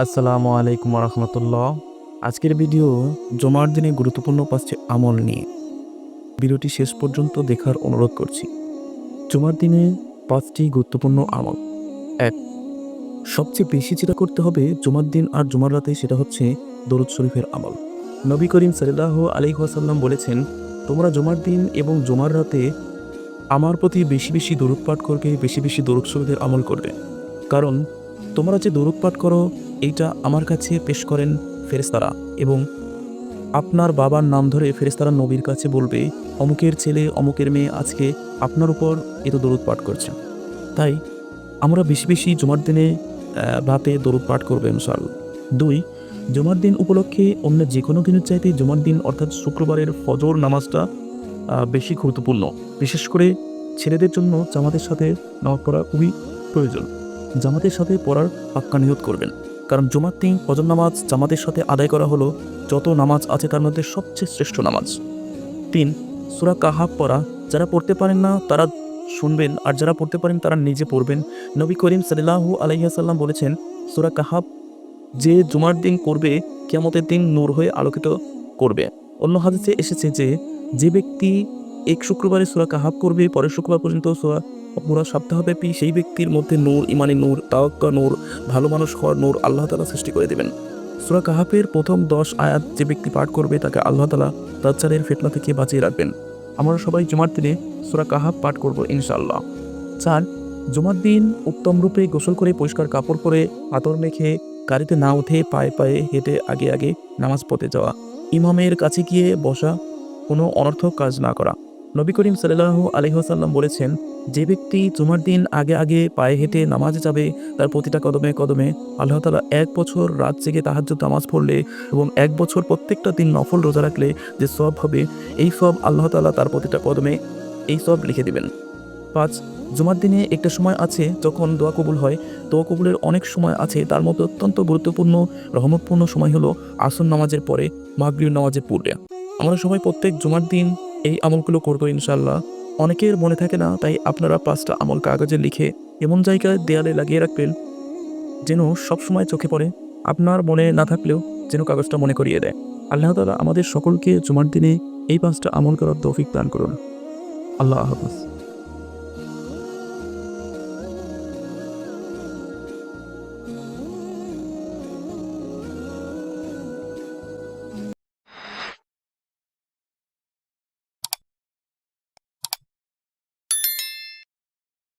আসসালামু আলাইকুম রহমতুল্লাহ আজকের ভিডিও জমার দিনে গুরুত্বপূর্ণ পাঁচটি আমল নিয়ে। ভিডিওটি শেষ পর্যন্ত দেখার অনুরোধ করছি। জমার দিনে পাঁচটি গুরুত্বপূর্ণ আমল। এক, সবচেয়ে বেশি যেটা করতে হবে জমার দিন আর জমার রাতে সেটা হচ্ছে দরুদ শরীফের আমল। নবী করিম সাল্লাহ আলী ওয়াসাল্লাম বলেছেন, তোমরা জমার দিন এবং জমার রাতে আমার প্রতি বেশি বেশি দরুদ পাঠ করবে, বেশি বেশি দরুদ শরীফের আমল করবে। কারণ তোমরা যে দরুদ পাঠ করো এইটা আমার কাছে পেশ করেন ফেরেস্তারা এবং আপনার বাবার নাম ধরে ফেরেস্তারা নবীর কাছে বলবে, অমুকের ছেলে, অমুকের মেয়ে আজকে আপনার উপর এত দরুদ পাঠ করছে। তাই আমরা বেশি বেশি জমার দিনে রাতে দরুদ পাঠ করব ইনশাআল্লাহ। দুই, জমার দিন উপলক্ষে অন্য যে কোনো দিনের চাইতে জমার দিন অর্থাৎ শুক্রবারের ফজর নামাজটা বেশি গুরুত্বপূর্ণ। বিশেষ করে ছেলেদের জন্য জামাতের সাথে নামাজ পড়া খুবই প্রয়োজন। জামাতের সাথে পড়ার পাক্কা নিয়ত করবেন। কারণ জুমার দিন ফজর নামাজ জামাতের সাথে আদায় করা হলো যত নামাজ আছে তার মধ্যে সবচেয়ে শ্রেষ্ঠ নামাজ। তিন, সুরা কাহাব পড়া। যারা পড়তে পারেন না, তারা শুনবেন। আর যারা পড়তে পারেন, তারা নিজে পড়বেন। নবী করিম সাল্লাহু আলাইসাল্লাম বলেছেন, সুরা কাহাব যে জুমার দিন করবে কেমতের দিন নূর হয়ে আলোকিত করবে। অন্য হাদিসে এসেছে যে যে ব্যক্তি এক শুক্রবারে সুরা কাহাব করবে, পরের শুক্রবার পর্যন্ত সুরা পুরো সপ্তাহব্যাপী সেই ব্যক্তির মধ্যে নূর, ইমানি নূর তাওয়াক্কা নূর, ভালো মানুষ হওয়ার নূর আল্লাহ তালা সৃষ্টি করে দেবেন। সুরা কাহাপের প্রথম দশ আয়াত যে ব্যক্তি পাঠ করবে তাকে আল্লাহ তালা দাজ্জালের ফেতনা থেকে বাঁচিয়ে রাখবেন। আমরা সবাই জুমার দিনে সুরা কাহাব পাঠ করব ইনশাআল্লাহ। চার, জুমার দিন উত্তম রূপে গোসল করে পরিষ্কার কাপড় পরে আতর মেখে গাড়িতে না উঠে পায়ে পায়ে হেঁটে আগে আগে নামাজ পড়তে যাওয়া। ইমামের কাছে গিয়ে বসা, কোনো অনর্থক কাজ না করা। নবী করিম সাল্লাহ আলহিহাসাল্লাম বলেছেন, যে ব্যক্তি জুমার দিন আগে আগে পায়ে হেঁটে নামাজে যাবে, তার প্রতিটা কদমে কদমে আল্লাহ তালা এক বছর রাত জেগে তাহাজ্য নামাজ পড়লে এবং এক বছর প্রত্যেকটা দিন নফল রোজা রাখলে যে সব হবে, এই সব আল্লাহ তালা তার প্রতিটা কদমে এই সব লিখে দিবেন। পাঁচ, জুমার দিনে একটা সময় আছে যখন দোয়া কবুল হয়। দোয়া কবুলের অনেক সময় আছে, তার মধ্যে অত্যন্ত গুরুত্বপূর্ণ, রহমতপূর্ণ সময় হলো আসন নামাজের পরে মাগরিব নামাজের পূর্বে। আমরা সবাই প্রত্যেক জুমার দিন এই আমলগুলো করব ইনশাল্লাহ অনেকের মনে থাকে না, তাই আপনারা পাঁচটা আমল কাগজে লিখে এমন জায়গায় দেয়ালে লাগিয়ে রাখবেন যেন সবসময় চোখে পড়ে, আপনার মনে না থাকলেও যেন কাগজটা মনে করিয়ে দেয়। আল্লাহ তালা আমাদের সকলকে জুমার দিনে এই পাঁচটা আমল করার তৌফিক দান করুন। আল্লাহ হাফিজ।